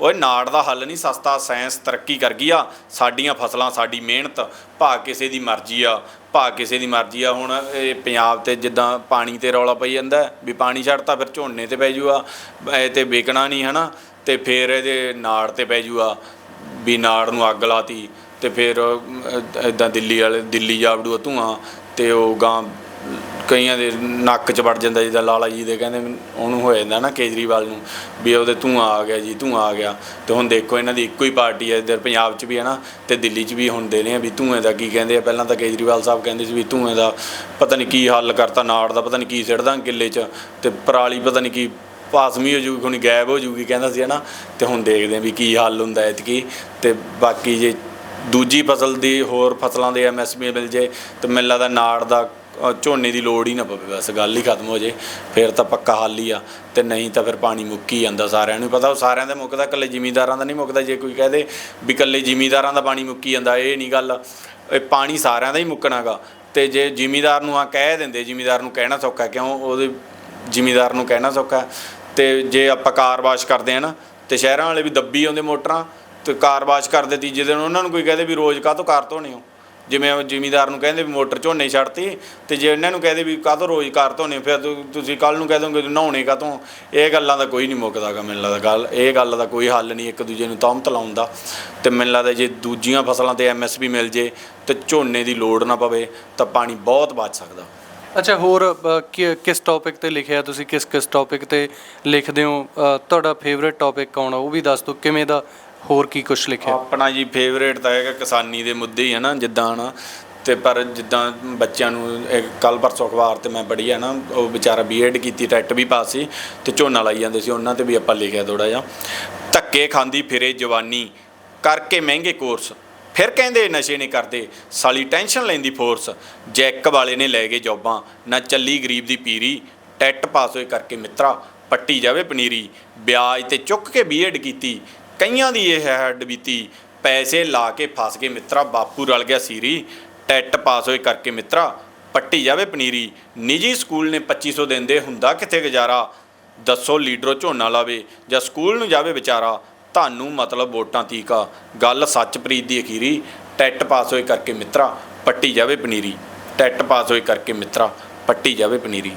ਓਏ ਨਾੜ ਦਾ ਹੱਲ ਨਹੀਂ, ਸਸਤਾ ਸਾਇੰਸ ਤਰੱਕੀ ਕਰ ਗਈ ਆ। ਸਾਡੀਆਂ ਫਸਲਾਂ, ਸਾਡੀ ਮਿਹਨਤ ਭਾਗ ਕਿਸੇ ਦੀ ਮਰਜ਼ੀ ਆ। ਭਾਗ ਕਿਸੇ ਦੀ ਮਰਜ਼ੀ ਆ। ਹੁਣ ਇਹ ਪੰਜਾਬ ਤੇ ਜਿੱਦਾਂ ਪਾਣੀ ਤੇ ਰੌਲਾ ਪਈ ਜਾਂਦਾ ਵੀ ਪਾਣੀ ਛੱਡਤਾ ਫਿਰ ਝੋਨੇ ਤੇ ਪੈ ਜੂਗਾ, ਇਹ ਤੇ ਵੇਚਣਾ ਨਹੀਂ, ਹਨਾ? ਤੇ ਫਿਰ ਇਹਦੇ ਨਾੜ ਤੇ ਪੈ ਜੂਗਾ, ਵੀ ਨਾੜ ਨੂੰ ਅੱਗ ਲਾਤੀ ਤੇ ਫਿਰ ਇਦਾਂ ਦਿੱਲੀ ਵਾਲੇ, ਦਿੱਲੀ ਜਾ ਵੜੂਗਾ ਧੂਆਂ ਤੇ ਉਹ ਗਾਂ ਕਈਆਂ ਦੇ ਨੱਕ 'ਚ ਵੜ ਜਾਂਦਾ ਜਿੱਦਾਂ ਲਾਲਾ ਜੀ ਦੇ ਕਹਿੰਦੇ ਉਹਨੂੰ ਹੋ ਜਾਂਦਾ ਨਾ ਕੇਜਰੀਵਾਲ ਨੂੰ ਵੀ ਉਹਦੇ ਧੂਆਂ ਆ ਗਿਆ ਜੀ, ਧੂਆਂ ਆ ਗਿਆ। ਤੇ ਹੁਣ ਦੇਖੋ ਇਹਨਾਂ ਦੀ ਇੱਕੋ ਹੀ ਪਾਰਟੀ ਹੈ, ਇੱਧਰ ਪੰਜਾਬ 'ਚ ਵੀ ਹੈ ਨਾ ਤੇ ਦਿੱਲੀ 'ਚ ਵੀ ਹੁਣ ਦੇ ਰਹੇ ਆ ਵੀ ਧੂਏ ਦਾ ਕੀ ਕਹਿੰਦੇ ਆ। ਪਹਿਲਾਂ ਤਾਂ ਕੇਜਰੀਵਾਲ ਸਾਹਿਬ ਕਹਿੰਦੇ ਸੀ ਵੀ ਧੂਏ ਦਾ ਪਤਾ ਨਹੀਂ ਕੀ ਹੱਲ ਕਰਤਾ, ਨਾੜ ਦਾ ਪਤਾ ਨਹੀਂ ਕੀ ਸਿੱਟਦਾ ਕਿੱਲੇ 'ਚ ਤੇ ਪਰਾਲੀ ਪਤਾ ਨਹੀਂ ਕੀ ਪਾਸਮੀ ਹੋ ਜੂਗੀ ਹੁਣੀ ਗਾਇਬ ਹੋ ਜੂਗੀ ਕਹਿੰਦਾ ਸੀ ਹਨਾ। ਤੇ ਹੁਣ ਦੇਖਦੇ ਆ ਵੀ ਕੀ ਹੱਲ ਹੁੰਦਾ ਐਤਕੀ। ਤੇ ਬਾਕੀ ਜੇ ਦੂਜੀ ਫਸਲ ਦੀ ਹੋਰ ਫਸਲਾਂ ਦੇ ਐਮਐਸਪੀ ਮਿਲ ਜੇ ਤਾਂ ਮੈਨੂੰ ਲੱਗਦਾ ਨਾੜ ਦਾ ਅ, ਝੋਨੇ ਦੀ ਲੋੜ ਹੀ ਨਾ ਪਵੇ ਬਸ ਗੱਲ ਹੀ ਖਤਮ ਹੋ ਜੇ ਫਿਰ ਤਾਂ ਪੱਕਾ ਹੱਲ ਹੀ ਆ ਤੇ ਨਹੀਂ ਤਾਂ ਫਿਰ ਪਾਣੀ ਮੁੱਕੀ ਜਾਂਦਾ ਸਾਰਿਆਂ ਨੂੰ ਪਤਾ ਉਹ ਸਾਰਿਆਂ ਦਾ ਮੁੱਕਦਾ ਇਕੱਲੇ ਜ਼ਿਮੀਂਦਾਰਾਂ ਦਾ ਨਹੀਂ ਮੁੱਕਦਾ ਜੇ ਕੋਈ ਕਹਦੇ ਵੀ ਇਕੱਲੇ ਜ਼ਿਮੀਂਦਾਰਾਂ ਦਾ ਪਾਣੀ ਮੁੱਕੀ ਜਾਂਦਾ ਇਹ ਨਹੀਂ ਗੱਲ। ਇਹ ਪਾਣੀ ਸਾਰਿਆਂ ਦਾ ਹੀ ਮੁੱਕਣਾਗਾ ਤੇ ਜੇ ਜ਼ਿਮੀਂਦਾਰ ਨੂੰ ਆ ਕਹਿ ਦਿੰਦੇ ਜ਼ਿਮੀਂਦਾਰ ਨੂੰ ਕਹਿਣਾ ਸੌਖਾ ਕਿਉਂ ਉਹਦੇ ਜ਼ਿਮੀਂਦਾਰ ਨੂੰ ਕਹਿਣਾ ਸੌਖਾ ਹੈ। ਤੇ ਜੇ ਆਪਾਂ ਕਾਰ ਵਾਸ਼ ਕਰਦੇ ਆ ਨਾ ਤੇ ਸ਼ਹਿਰਾਂ ਵਾਲੇ ਵੀ ਦੱਬੀ ਆਉਂਦੇ ਮੋਟਰਾਂ ਤੇ ਕਾਰ ਵਾਸ਼ ਕਰਦੇ ਤੀਜੇ ਦਿਨ ਉਹਨਾਂ ਨੂੰ ਕੋਈ ਕਹਦੇ ਵੀ ਰੋਜ਼ ਕਾਹ ਤੋਂ ਕਾਰ ਧੋਣੇ ਹੋ? ਜਿਵੇਂ ਉਹ ਜ਼ਿਮੀਦਾਰ ਨੂੰ ਕਹਿੰਦੇ ਵੀ ਮੋਟਰ ਝੋਨੇ ਛੱਡਤੀ ਤੇ ਜੇ ਇਹਨਾਂ ਨੂੰ ਕਹਦੇ ਵੀ ਕਾਹਤੋਂ ਰੋਜ਼ ਕਾਰ ਧੋਣੇ ਫਿਰ ਤੁ- ਤੁਸੀਂ ਕੱਲ ਨੂੰ ਕਹਿ ਦੋਗੇ ਨਹਾਉਣੇ ਕਾਹਤੋਂ? ਇਹ ਗੱਲਾਂ ਦਾ ਕੋਈ ਨਹੀਂ ਮੁੱਕਦਾਗਾ ਮੈਨੂੰ ਲੱਗਦਾ ਗੱਲ ਇਹ ਗੱਲ ਦਾ ਕੋਈ ਹੱਲ ਨਹੀਂ ਇੱਕ ਦੂਜੇ ਨੂੰ ਤਹਮਤ ਲਾਉਣ ਦਾ। ਤੇ ਮੈਨੂੰ ਲੱਗਦਾ ਜੇ ਦੂਜੀਆਂ ਫਸਲਾਂ ਤੇ ਐਮਐਸਪੀ ਮਿਲ ਜੇ ਤੇ ਝੋਨੇ ਦੀ ਲੋੜ ਨਾ ਪਵੇ ਤਾਂ ਪਾਣੀ ਬਹੁਤ ਬਚ ਸਕਦਾ। ਅੱਛਾ ਹੋਰ ਅ, ਕਿ- ਕਿਸ ਟੌਪਿਕ ਤੇ ਲਿਖਿਆ ਤੁਸੀਂ ਕਿਸ ਕਿਸ ਟੌਪਿਕ ਤੇ ਲਿਖਦੇ ਹੋ? ਅ, ਤੁਹਾਡਾ ਫੇਵਰਿਟ ਟੌਪਿਕ ਕੌਣ ਆ? ਉਹ ਵੀ ਦੱਸ ਦਿਓ ਕਿਵੇਂ ਦਾ ਹੋਰ ਕੀ ਕੁਝ ਲਿਖਿਆ? ਆਪਣਾ ਜੀ ਫੇਵਰੇਟ ਤਾਂ ਹੈਗਾ ਕਿਸਾਨੀ ਦੇ ਮੁੱਦੇ ਹੀ ਹੈ ਨਾ, ਜਿੱਦਾਂ ਨਾ, ਤੇ ਪਰ ਜਿੱਦਾਂ ਬੱਚਿਆਂ ਨੂੰ ਕੱਲ ਪਰਸੋਂ ਅਖਬਾਰ ਤੇ ਮੈਂ ਪੜ੍ਹੀ ਹੈ ਨਾ, ਉਹ ਵਿਚਾਰਾ ਬੀਐਡ ਕੀਤੀ, ਟੈਟ ਵੀ ਪਾਸ ਸੀ, ਤੇ ਝੋਨਾ ਲਾਈ ਜਾਂਦੇ ਸੀ, ਉਹਨਾਂ ਤੇ ਵੀ ਆਪਾਂ ਲਿਖਿਆ ਥੋੜਾ ਜਿਹਾ। ਧੱਕੇ ਖਾਂਦੀ ਫਿਰੇ ਜਵਾਨੀ, ਕਰਕੇ ਮਹਿੰਗੇ ਕੋਰਸ ਫਿਰ ਕਹਿੰਦੇ ਨਸ਼ੇ ਨਹੀਂ ਕਰਦੇ, ਸਾਲੀ ਟੈਨਸ਼ਨ ਲੈਂਦੀ ਫੋਰਸ ਜੈਕ ਵਾਲੇ ਨੇ ਲੈ ਗਏ ਜੌਬਾਂ, ਨਾ ਚੱਲੀ ਗਰੀਬ ਦੀ ਪੀਰੀ, ਟੈਟ ਪਾਸ ਹੋਏ ਕਰਕੇ ਮਿੱਤਰਾ, ਪੱਟੀ ਜਾਵੇ ਪਨੀਰੀ। ਵਿਆਜ ਤੇ ਚੁੱਕ ਕੇ ਬੀਐਡ ਕੀਤੀ ਕਈਆਂ ਦੀ ਇਹ ਹੈ ਹੱਡ ਬੀਤੀ, ਪੈਸੇ ਲਾ ਕੇ ਫਸ ਗਏ ਮਿੱਤਰਾ, ਬਾਪੂ ਰਲ ਗਿਆ ਸੀਰੀ, ਟੈਟ ਪਾਸ ਹੋਏ ਕਰਕੇ ਮਿੱਤਰਾ, ਪੱਟੀ ਜਾਵੇ ਪਨੀਰੀ, ਨਿੱਜੀ ਸਕੂਲ ਨੇ 2500 ਦਿੰਦੇ, ਹੁੰਦਾ ਕਿੱਥੇ ਗੁਜ਼ਾਰਾ? ਦੱਸੋ ਲੀਡਰੋ ਝੋਨਾ ਲਾਵੇ, ਜਾਂ ਸਕੂਲ ਨੂੰ ਜਾਵੇ ਵਿਚਾਰਾ, ਤੁਹਾਨੂੰ ਮਤਲਬ ਵੋਟਾਂ ਤੀਕਾ ਗੱਲ ਸੱਚਪ੍ਰੀਤ ਦੀ ਅਖੀਰੀ, ਟੈਟ ਪਾਸ ਹੋਏ ਕਰਕੇ ਮਿੱਤਰਾ, ਪੱਟੀ ਜਾਵੇ ਪਨੀਰੀ। ਟੈਟ ਪਾਸ ਹੋਏ ਕਰਕੇ ਮਿੱਤਰਾ, ਪੱਟੀ ਜਾਵੇ ਪਨੀਰੀ।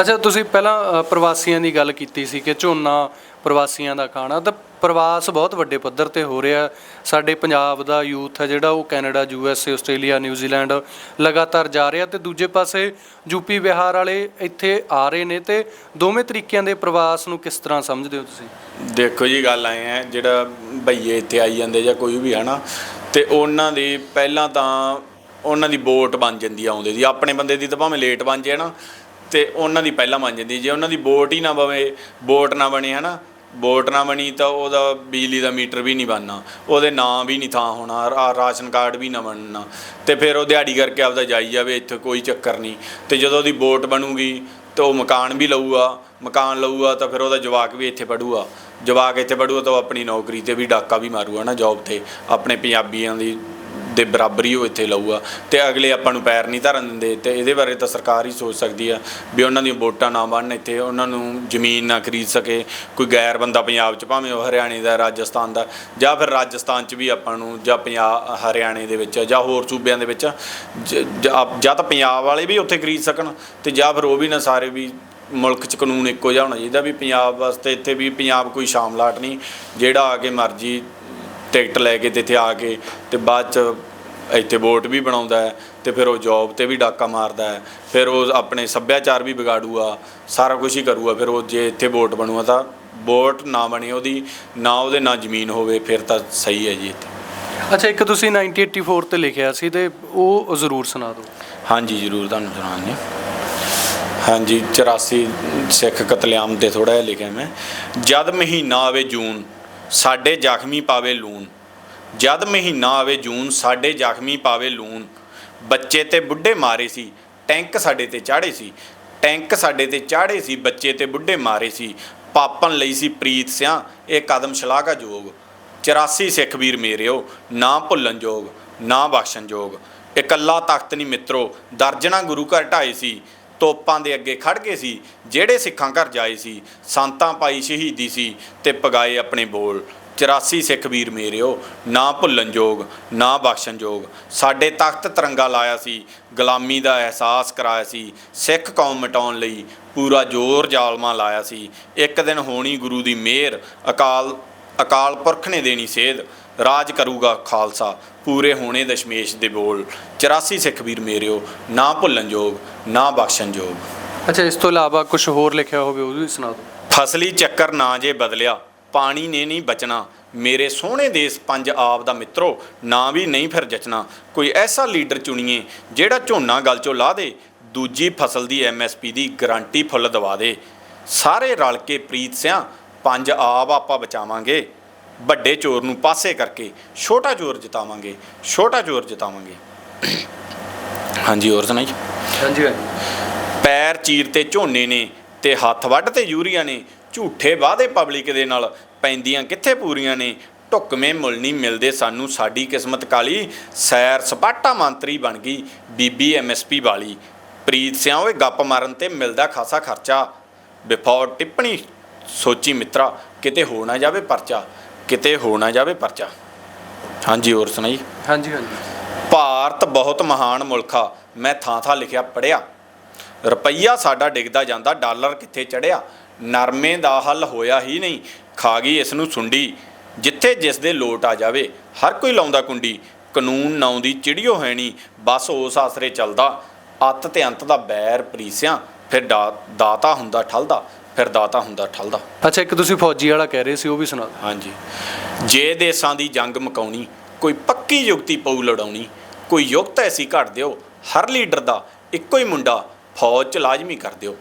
ਅੱਛਾ, ਤੁਸੀਂ ਪਹਿਲਾਂ ਪ੍ਰਵਾਸੀਆਂ ਦੀ ਗੱਲ ਕੀਤੀ ਸੀ ਕਿ ਝੋਨਾ ਪ੍ਰਵਾਸੀਆਂ ਦਾ ਖਾਣਾ, ਤਾਂ ਪ੍ਰਵਾਸ ਬਹੁਤ ਵੱਡੇ ਪੱਧਰ ਤੇ ਹੋ ਰਿਹਾ। ਸਾਡੇ ਪੰਜਾਬ ਦਾ ਯੂਥ ਹੈ ਜਿਹੜਾ, ਉਹ Canada, U S A, Australia, New Zealand ਲਗਾਤਾਰ ਜਾ ਰਿਹਾ ਤੇ ਦੂਜੇ ਪਾਸੇ ਯੂਪੀ ਬਿਹਾਰ ਵਾਲੇ ਇੱਥੇ ਆ ਰਹੇ ਨੇ ਤੇ ਦੋਵੇਂ ਤਰੀਕਿਆਂ ਦੇ ਪ੍ਰਵਾਸ ਨੂੰ ਕਿਸ ਤਰ੍ਹਾਂ ਸਮਝਦੇ ਹੋ ਤੁਸੀਂ? ਦੇਖੋ ਜੀ, ਗੱਲ ਆਏ ਹੈ, ਜਿਹੜਾ ਭਈਏ ਇੱਥੇ ਆਈ ਜਾਂਦੇ ਜਾਂ ਕੋਈ ਵੀ ਹੈ ਨਾ ਤੇ ਉਹਨਾਂ ਦੀ ਪਹਿਲਾਂ ਤਾਂ ਉਹਨਾਂ ਦੀ ਵੋਟ ਬਣ ਜਾਂਦੀ ਆਉਂਦੇ ਦੀ। ਆਪਣੇ ਬੰਦੇ ਦੀ ਤਾਂ ਭਾਵੇਂ ਲੇਟ ਬਣ ਜੇ ਨਾ, ਤੇ ਉਹਨਾਂ ਦੀ ਪਹਿਲਾਂ ਬਣ ਜਾਂਦੀ। ਜੇ ਉਹਨਾਂ ਦੀ ਵੋਟ ਹੀ ਨਾ ਬਵੇ, ਵੋਟ ਨਾ ਬਣੇ, ਹਨਾ? ਵੋਟ ਨਾ ਬਣੀ ਤਾਂ ਉਹਦਾ ਬਿਜਲੀ ਦਾ ਮੀਟਰ ਵੀ ਨਹੀਂ ਬਣਨਾ, ਉਹਦੇ ਨਾਂ ਵੀ ਨਹੀਂ ਥਾਂ ਹੋਣਾ ਰਾ- ਰਾਸ਼ਨ ਕਾਰਡ ਵੀ ਨਾ ਬਣਨਾ। ਤੇ ਫਿਰ ਉਹ ਦਿਹਾੜੀ ਕਰਕੇ ਆਪਦਾ ਜਾਈ ਜਾਵੇ, ਇੱਥੇ ਕੋਈ ਚੱਕਰ ਨਹੀਂ। ਤੇ ਜਦੋਂ ਉਹਦੀ ਵੋਟ ਬਣੂਗੀ, ਤਾਂ ਉਹ ਮਕਾਨ ਵੀ ਲਊਗਾ, ਮਕਾਨ ਲਊਗਾ ਤਾਂ ਫਿਰ ਉਹਦਾ ਜਵਾਕ ਵੀ ਇੱਥੇ ਪੜੂਗਾ। ਜਵਾਕ ਇੱਥੇ ਪੜੂਗਾ ਤਾਂ ਉਹ ਆਪਣੀ ਨੌਕਰੀ ਤੇ ਵੀ ਡਾਕਾ ਵੀ ਮਾਰੂਗਾ ਨਾ ਜੌਬ ਤੇ, ਆਪਣੇ ਪੰਜਾਬੀਆਂ ਦੀ ਦੇ ਬਰਾਬਰੀ ਉਹ ਇੱਥੇ ਲਊਗਾ ਤੇ ਅਗਲੇ ਆਪਾਂ ਨੂੰ ਪੈਰ ਨਹੀਂ ਧਰਨ ਦਿੰਦੇ ਤੇ ਇਹਦੇ ਬਾਰੇ ਤਾਂ ਸਰਕਾਰ ਹੀ ਸੋਚ ਸਕਦੀ ਆ ਵੀ ਉਹਨਾਂ ਦੀਆਂ ਵੋਟਾਂ ਨਾ ਬਣਨ ਇੱਥੇ, ਉਹਨਾਂ ਨੂੰ ਜ਼ਮੀਨ ਨਾ ਖਰੀਦ ਸਕੇ, ਕੋਈ ਗੈਰ ਬੰਦਾ ਪੰਜਾਬ 'ਚ ਭਾਵੇਂ ਉਹ ਹਰਿਆਣੇ ਦਾ, ਰਾਜਸਥਾਨ ਦਾ, ਜਾਂ ਫਿਰ ਰਾਜਸਥਾਨ 'ਚ ਵੀ ਆਪਾਂ ਨੂੰ, ਜਾਂ ਪੰਜਾਬ ਹਰਿਆਣੇ ਦੇ ਵਿੱਚ, ਜਾਂ ਹੋਰ ਸੂਬਿਆਂ ਦੇ ਵਿੱਚ, ਜ- ਜਾਂ ਜਾਂ ਤਾਂ ਪੰਜਾਬ ਵਾਲੇ ਵੀ ਉੱਥੇ ਖਰੀਦ ਸਕਣ ਤੇ ਜਾਂ ਫਿਰ ਉਹ ਵੀ ਨਾ ਸਾਰੇ ਵੀ ਮੁਲਕ 'ਚ ਕਾਨੂੰਨ ਇੱਕੋ ਜਿਹਾ ਹੋਣਾ ਚਾਹੀਦਾ ਵੀ ਪੰਜਾਬ ਵਾਸਤੇ ਇੱਥੇ ਵੀ ਪੰਜਾਬ ਕੋਈ ਸ਼ਾਮਲਾਟ ਨਹੀਂ, ਜਿਹੜਾ ਆ ਕੇ ਮਰਜ਼ੀ ਟਿਕਟ ਲੈ ਕੇ ਤੇ ਇੱਥੇ ਆ ਕੇ ਤੇ ਬਾਅਦ ਚ ਇੱਥੇ ਵੋਟ ਵੀ ਬਣਾਉਂਦਾ ਹੈ ਤੇ ਫਿਰ ਉਹ ਜੌਬ ਤੇ ਵੀ ਡਾਕਾ ਮਾਰਦਾ ਹੈ। ਫਿਰ ਉਹ ਆਪਣੇ ਸੱਭਿਆਚਾਰ ਵੀ ਵਿਗਾੜੂਗਾ ਸਾਰਾ ਕੁਝ ਹੀ ਕਰੂਗਾ ਫਿਰ ਉਹ ਜੇ ਇੱਥੇ ਵੋਟ ਬਣੂਗਾ ਤਾਂ ਵੋਟ ਨਾ ਬਣੇ ਉਹਦੀ ਨਾ ਉਹਦੇ ਨਾ ਜ਼ਮੀਨ ਹੋਵੇ ਫਿਰ ਤਾਂ ਸਹੀ ਹੈ ਜੀ ਇੱਥੇ ਅੱਛਾ ਇੱਕ ਤੁਸੀਂ 1984 ਤੇ ਲਿਖਿਆ ਸੀ ਤੇ ਉਹ ਜ਼ਰੂਰ ਸੁਣਾ ਦਿਓ। ਹਾਂਜੀ ਜ਼ਰੂਰ ਤੁਹਾਨੂੰ ਸੁਣਾਉਂਦੇ ਹਾਂਜੀ 84 ਸਿੱਖ ਕਤਲੇਆਮ ਤੇ ਥੋੜਾ ਜਿਹਾ ਲਿਖਿਆ ਮੈਂ। ਜਦ ਮਹੀਨਾ ਆਵੇ ਜੂਨ ਸਾਡੇ ਜ਼ਖਮੀ ਪਾਵੇ ਲੂਣ। ਜਦ ਮਹੀਨਾ ਆਵੇ ਜੂਨ, ਸਾਡੇ ਜ਼ਖਮੀ ਪਾਵੇ ਲੂਣ। ਬੱਚੇ ਤੇ ਬੁੱਢੇ ਮਾਰੇ ਸੀ, ਟੈਂਕ ਸਾਡੇ ਤੇ ਚਾੜੇ ਸੀ। ਟੈਂਕ ਸਾਡੇ ਤੇ ਚਾੜੇ ਸੀ, ਬੱਚੇ ਤੇ ਬੁੱਢੇ ਮਾਰੇ ਸੀ। ਪਾਪਨ ਲਈ ਸੀ ਪ੍ਰੀਤ ਸਿਆਂ, ਇਹ ਕਦਮ ਸ਼ਲਾਘਾਯੋਗ 84 ਸਿੱਖ ਵੀਰ ਮੇਰਿਓ, ਨਾ ਭੁੱਲਣ ਯੋਗ ਨਾ ਬਖਸ਼ਣ ਯੋਗ ਇਕੱਲਾ ਤਖਤ ਨਹੀਂ ਮਿੱਤਰੋ ਦਰਜਣਾ ਗੁਰੂ ਘਰ ਢਾਏ ਸੀ। ਤੋਪਾਂ ਦੇ ਅੱਗੇ ਖੜ ਗਏ ਸੀ, ਜਿਹੜੇ ਸਿੱਖਾਂ ਘਰ ਜਾਏ ਸੀ, ਸੰਤਾਂ ਪਾਈ ਸ਼ਹੀਦੀ ਸੀ ਤੇ ਪਗਾਏ ਆਪਣੇ ਬੋਲ। 84 ਸਿੱਖ ਵੀਰ ਮੇਰਿਓ, ਨਾ ਭੁੱਲਣ ਯੋਗ ਨਾ ਬਖਸ਼ਣ ਯੋਗ ਸਾਡੇ ਤਖਤ ਤਿਰੰਗਾ ਲਾਇਆ ਸੀ, ਗੁਲਾਮੀ ਦਾ ਅਹਿਸਾਸ ਕਰਾਇਆ ਸੀ, ਸਿੱਖ ਕੌਮ ਮਿਟਾਉਣ ਲਈ ਪੂਰਾ ਜ਼ੋਰ ਜਾਲਮਾ ਲਾਇਆ ਸੀ। ਇੱਕ ਦਿਨ ਹੋਣੀ ਗੁਰੂ ਦੀ ਮਿਹਰ, ਅਕਾਲ ਅਕਾਲ ਪੁਰਖ ਨੇ ਦੇਣੀ ਸੇਧ। ਰਾਜ ਕਰੂਗਾ ਖਾਲਸਾ। ਪੂਰੇ ਹੋਣੇ ਦਸ਼ਮੇਸ਼ ਦੇ ਬੋਲ। 84 ਸਿੱਖ ਵੀਰ ਮੇਰਿਓ ਨਾ ਭੁੱਲਣ ਯੋਗ ਨਾ ਬਖਸ਼ਣ ਯੋਗ। ਅੱਛਾ ਇਸ ਤੋਂ ਇਲਾਵਾ ਕੁਝ ਹੋਰ ਲਿਖਿਆ ਹੋਵੇ ਉਹ ਵੀ ਸੁਣਾ ਦਿਓ। ਫਸਲੀ ਚੱਕਰ ਨਾ ਜੇ ਬਦਲਿਆ ਪਾਣੀ ਨੇ ਨਹੀਂ ਬਚਣਾ। ਮੇਰੇ ਸੋਹਣੇ ਦੇਸ਼ ਪੰਜ ਆਪ ਦਾ ਮਿੱਤਰੋ ਨਾ ਵੀ ਨਹੀਂ ਫਿਰ ਜਚਣਾ। ਕੋਈ ਐਸਾ ਲੀਡਰ ਚੁਣੀਏ ਜਿਹੜਾ ਝੋਨਾ ਗਲ ਚੋਂ ਲਾ ਦੇ। ਦੂਜੀ ਫਸਲ ਦੀ ਐਮਐਸਪੀ ਦੀ ਗਾਰੰਟੀ ਫੁੱਲ ਦਵਾ ਦੇ। ਸਾਰੇ ਰਲ ਕੇ ਪ੍ਰੀਤ ਸਿਆਂ ਪੰਜ ਆਪ ਆਪਾਂ ਬਚਾਵਾਂਗੇ। ਵੱਡੇ ਚੋਰ ਨੂੰ ਪਾਸੇ ਕਰਕੇ ਛੋਟਾ ਚੋਰ ਜਿਤਾਵਾਂਗੇ ਛੋਟਾ ਚੋਰ ਜਿਤਾਵਾਂਗੇ। ਹਾਂਜੀ ਹੋਰ ਸੁਣਾਈ? ਹਾਂਜੀ ਹਾਂਜੀ। ਪੈਰ ਚੀਰ ਤੇ ਝੋਨੇ ਨੇ ਤੇ ਹੱਥ ਵੱਢ ਤੇ ਯੂਰੀਆ ਨੇ ਝੂਠੇ ਵਾਅਦੇ ਪਬਲਿਕ ਦੇ ਨਾਲ ਪੈਂਦੀਆਂ ਕਿੱਥੇ ਪੂਰੀਆਂ ਨੇ? ਢੁੱਕਵੇਂ ਮੁੱਲ ਨਹੀਂ ਮਿਲਦੇ ਸਾਨੂੰ ਸਾਡੀ ਕਿਸਮਤ ਕਾਲੀ ਸੈਰ ਸਪਾਟਾ ਮੰਤਰੀ ਬਣ ਗਈ ਬੀਬੀ ਐਮਐਸਪੀ ਵਾਲੀ। ਪ੍ਰੀਤ ਸਿਆਂ ਓਏ ਗੱਪ ਮਾਰਨ ਤੇ ਮਿਲਦਾ ਖਾਸਾ ਖਰਚਾ। ਬਿਫੋਰ ਟਿੱਪਣੀ ਸੋਚੀ ਮਿੱਤਰਾ ਕਿਤੇ ਹੋ ਨਾ ਜਾਵੇ ਪਰਚਾ। ਕਿਤੇ ਹੋ ਨਾ ਜਾਵੇ ਪਰਚਾ। ਹਾਂਜੀ ਹੋਰ ਸੁਣਾਈ? ਹਾਂਜੀ ਹਾਂਜੀ। ਭਾਰਤ ਬਹੁਤ ਮਹਾਨ ਮੁਲਕ ਆ। ਮੈਂ ਥਾਂ ਥਾਂ ਲਿਖਿਆ ਪੜਿਆ ਰੁਪਈਆ ਸਾਡਾ ਡਿੱਗਦਾ ਜਾਂਦਾ ਡਾਲਰ ਕਿੱਥੇ ਚੜਿਆ ਨਰਮੇ ਦਾ ਹੱਲ ਹੋਇਆ ਹੀ ਨਹੀਂ। ਖਾ ਗਈ ਇਸ ਨੂੰ ਸੁੰਡੀ। ਜਿੱਥੇ ਜਿਸ ਦੇ ਲੋਟ ਆ ਜਾਵੇ ਹਰ ਕੋਈ ਲਾਉਂਦਾ ਕੁੰਡੀ। ਕਾਨੂੰਨ ਨਾਉ ਦੀ ਚਿੜੀਓ ਹੈ ਨਹੀਂ ਬਸ ਉਸ ਆਸਰੇ ਚੱਲਦਾ। ਅੱਤ ਤੇ ਅੰਤ ਦਾ ਬੈਰ ਪ੍ਰੀਸਿਆਂ ਫਿਰ ਦਾਤਾ ਹੁੰਦਾ ਠਲਦਾ। ਫਿਰ ਦਾਤਾ ਹੁੰਦਾ ਠਲਦਾ। ਅੱਛਾ ਇੱਕ ਤੁਸੀਂ ਫੌਜੀ ਵਾਲਾ ਕਹਿ ਰਹੇ ਸੀ ਉਹ ਵੀ ਸੁਣਾ ਦਿਓ। ਹਾਂਜੀ। ਜੇ ਦੇਸਾਂ ਦੀ ਜੰਗ ਮਕਾਉਣੀ ਕੋਈ ਪੱਕੀ ਯੁਕਤੀ ਪਊ ਲੜਾਉਣੀ ਕੋਈ ਯੁਕਤ ਐਸੀ ਘੜ ਦਿਓ ਹਰ ਲੀਡਰ ਦਾ ਇੱਕੋ ਹੀ ਮੁੰਡਾ ਫੌਜ ਚ ਲਾਜ਼ਮੀ ਕਰ ਦਿਓ।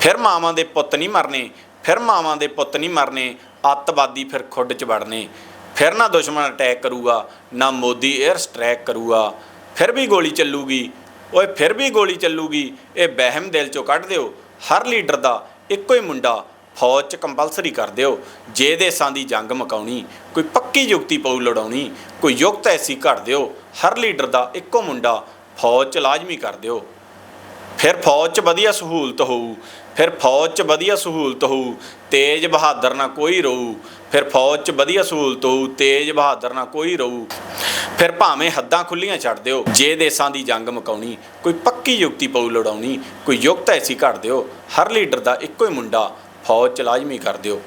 ਫਿਰ ਮਾਵਾਂ ਦੇ ਪੁੱਤ ਨਹੀਂ ਮਰਨੇ ਫਿਰ ਮਾਵਾਂ ਦੇ ਪੁੱਤ ਨਹੀਂ ਮਰਨੇ ਅੱਤਵਾਦੀ ਫਿਰ ਖੁੱਡ ਚ ਵੜਨੇ। ਫਿਰ ਨਾ ਦੁਸ਼ਮਣ ਅਟੈਕ ਕਰੂਗਾ ਨਾ ਮੋਦੀ 에ਅਰ ਸਟ੍ਰਾਈਕ ਕਰੂਗਾ। ਫਿਰ ਵੀ ਗੋਲੀ ਚੱਲੂਗੀ। ਓਏ ਫਿਰ ਵੀ ਗੋਲੀ ਚੱਲੂਗੀ ਇਹ ਵਹਿਮ ਦਿਲ ਚੋਂ ਕੱਢ ਦਿਓ। ਹਰ ਲੀਡਰ ਦਾ ਇੱਕੋ ਹੀ ਮੁੰਡਾ ਫੌਜ ਚ ਕੰਪਲਸਰੀ ਕਰ ਦਿਓ ਜੇ ਦੇਸਾਂ ਦੀ ਜੰਗ ਮਕਾਉਣੀ, ਕੋਈ ਪੱਕੀ ਯੁਕਤੀ ਪਊ ਲੜਾਉਣੀ, ਕੋਈ ਯੁਕਤ ਐਸੀ ਘੜ ਦਿਓ, ਹਰ ਲੀਡਰ ਦਾ ਇੱਕੋ ਮੁੰਡਾ ਫੌਜ ਚ ਲਾਜ਼ਮੀ ਕਰ ਦਿਓ। ਫਿਰ ਫੌਜ 'ਚ ਵਧੀਆ ਸਹੂਲਤ ਹੋਊ, ਫਿਰ ਫੌਜ 'ਚ ਵਧੀਆ ਸਹੂਲਤ ਹੋਊ, ਤੇਜ ਬਹਾਦਰ ਨਾ ਕੋਈ ਰਹੂ ਫਿਰ ਫੌਜ 'ਚ ਵਧੀਆ ਸਹੂਲਤ ਹੋਊ, ਤੇਜ ਬਹਾਦਰ ਨਾ ਕੋਈ ਰਹੂ ਫਿਰ ਭਾਵੇਂ ਹੱਦਾਂ ਖੁੱਲੀਆਂ ਛੱਡ ਦਿਓ ਜੇ ਦੇਸਾਂ ਦੀ ਜੰਗ ਮਕਾਉਣੀ ਕੋਈ ਪੱਕੀ ਯੁਕਤੀ ਪਊ ਲੜਾਉਣੀ ਕੋਈ ਯੁਕਤ ਐਸੀ ਘੜ ਦਿਓ ਹਰ ਲੀਡਰ ਦਾ ਇੱਕੋ ਹੀ ਮੁੰਡਾ ਫੌਜ 'ਚ ਲਾਜ਼ਮੀ ਕਰ ਦਿਓ।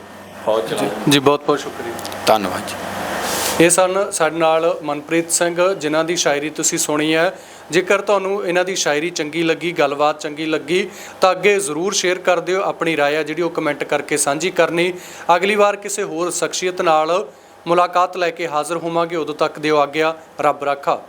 ਫੌਜ 'ਚ ਜੀ ਬਹੁਤ ਬਹੁਤ ਸ਼ੁਕਰੀਆ। ਧੰਨਵਾਦ ਜੀ। ਇਹ ਸਨ ਸਾਡੇ ਨਾਲ ਮਨਪ੍ਰੀਤ ਸਿੰਘ ਜਿਨ੍ਹਾਂ ਦੀ ਸ਼ਾਇਰੀ ਤੁਸੀਂ ਸੁਣੀ ਹੈ। ਜੇਕਰ ਤੁਹਾਨੂੰ ਇਹਨਾਂ ਦੀ ਸ਼ਾਇਰੀ ਚੰਗੀ ਲੱਗੀ ਗੱਲਬਾਤ ਚੰਗੀ ਲੱਗੀ ਤਾਂ ਅੱਗੇ ਜ਼ਰੂਰ ਸ਼ੇਅਰ ਕਰ ਦਿਓ। ਆਪਣੀ ਰਾਏ ਹੈ ਜਿਹੜੀ ਉਹ ਕਮੈਂਟ ਕਰਕੇ ਸਾਂਝੀ ਕਰਨੀ। ਅਗਲੀ ਵਾਰ ਕਿਸੇ ਹੋਰ ਸ਼ਖਸੀਅਤ ਨਾਲ ਮੁਲਾਕਾਤ ਲੈ ਕੇ ਹਾਜ਼ਰ ਹੋਵਾਂਗੇ ਉਦੋਂ ਤੱਕ ਦਿਓ ਆਗਿਆ ਰੱਬ ਰਾਖਾ।